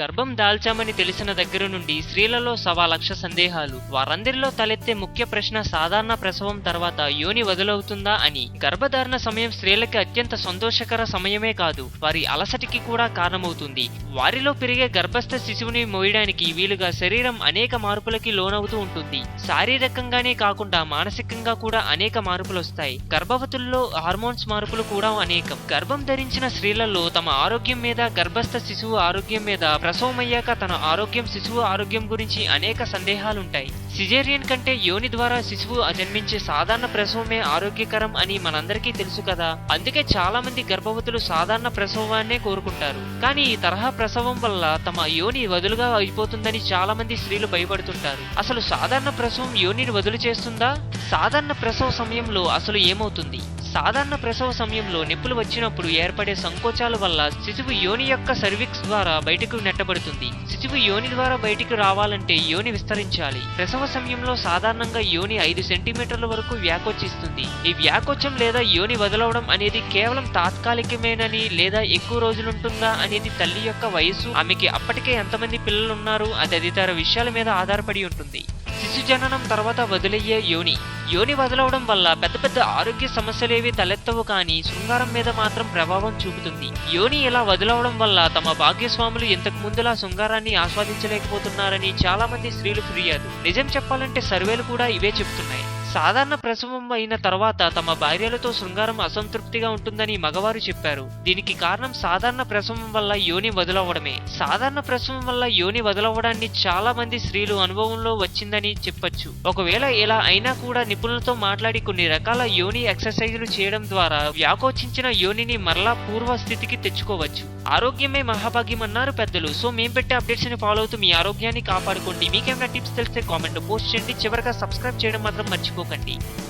గర్భం దాల్చామని తెలిసిన దగ్గర నుండి స్త్రీలలో సవా లక్ష సందేహాలు. వారందరిలో తలెత్తే ముఖ్య ప్రశ్న సాధారణ ప్రసవం తర్వాత యోని వదులవుతుందా అని. గర్భధారణ సమయం స్త్రీలకి అత్యంత సంతోషకర సమయమే కాదు వారి అలసటికి కూడా కారణమవుతుంది. వారిలో పెరిగే గర్భస్థ శిశువుని మోయడానికి వీలుగా శరీరం అనేక మార్పులకి లోనవుతూ ఉంటుంది. శారీరకంగానే కాకుండా మానసికంగా కూడా అనేక మార్పులు వస్తాయి గర్భవతుల్లో హార్మోన్స్ మార్పులు కూడా అనేకం. గర్భం ధరించిన స్త్రీలలో తమ ఆరోగ్యం మీద గర్భస్థ శిశువు ఆరోగ్యం మీద ప్రసవం అయ్యాక తన ఆరోగ్యం శిశువు ఆరోగ్యం గురించి అనేక సందేహాలుంటాయి. సిజేరియన్ కంటే యోని ద్వారా శిశువు జన్మించే సాధారణ ప్రసవమే ఆరోగ్యకరం అని మనందరికీ తెలుసు కదా. అందుకే చాలా మంది గర్భవతులు సాధారణ ప్రసవాన్నే కోరుకుంటారు. కానీ ఈ తరహా ప్రసవం వల్ల తమ యోని వదులుగా అయిపోతుందని చాలా మంది స్త్రీలు భయపడుతుంటారు. అసలు సాధారణ ప్రసవం యోనిని వదులు చేస్తుందా? సాధారణ ప్రసవ సమయంలో అసలు ఏమవుతుంది? సాధారణ ప్రసవ సమయంలో నిప్పులు వచ్చినప్పుడు ఏర్పడే సంకోచాల వల్ల శిశువు యోని యొక్క సర్విక్స్ ద్వారా బయటకు నెట్టబడుతుంది. శిశువు యోని ద్వారా బయటికి రావాలంటే యోని విస్తరించాలి. ప్రసవ సమయంలో సాధారణంగా యోని ఐదు సెంటీమీటర్ల వరకు వ్యాకోచిస్తుంది. ఈ వ్యాకోచం లేదా యోని వదలవడం అనేది కేవలం తాత్కాలికమేనని లేదా ఎక్కువ రోజులుంటుందా అనేది తల్లి యొక్క వయసు ఆమెకి అప్పటికే ఎంతమంది పిల్లలు ఉన్నారు అది తదితర విషయాల మీద ఆధారపడి ఉంటుంది. శిశు జననం తర్వాత వదిలయ్యే యోని. యోని వదలవడం వల్ల పెద్ద పెద్ద ఆరోగ్య సమస్యలేవి తలెత్తవు కానీ శృంగారం మీద మాత్రం ప్రభావం చూపుతుంది. యోని ఇలా వదలవడం వల్ల తమ భాగ్యస్వాములు ఇంతకు ముందులా శృంగారాన్ని ఆస్వాదించలేకపోతున్నారని చాలా మంది స్త్రీలు ఫిర్యాదు. నిజం చెప్పాలంటే సర్వేలు కూడా ఇవే చెప్తున్నాయి. సాధారణ ప్రసవం అయిన తర్వాత తమ భార్యలతో శృంగారం అసంతృప్తిగా ఉంటుందని మగవారు చెప్పారు. దీనికి కారణం సాధారణ ప్రసవం వల్ల యోని వదలవడమే సాధారణ ప్రసవం వల్ల యోని వదలవడాన్ని చాలా మంది స్త్రీలు అనుభవంలో వచ్చిందని చెప్పొచ్చు. ఒకవేళ ఇలా అయినా కూడా నిపుణులతో మాట్లాడి కొన్ని రకాల యోని ఎక్సర్సైజులు చేయడం ద్వారా వ్యాకోచించిన యోనిని మరలా పూర్వ స్థితికి తెచ్చుకోవచ్చు. ఆరోగ్యమే మహాభాగ్యం అన్నారు పెద్దలు. సో మేము పెట్టే అప్డేట్స్ని ఫాలో అవుతూ మీ ఆరోగ్యాన్ని కాపాడుకోండి. మీకేమైనా టిప్స్ తెలిస్తే కామెంట్ పోస్ట్ చేయండి. చివరిగా సబ్స్క్రైబ్ చేయడం మాత్రం Booker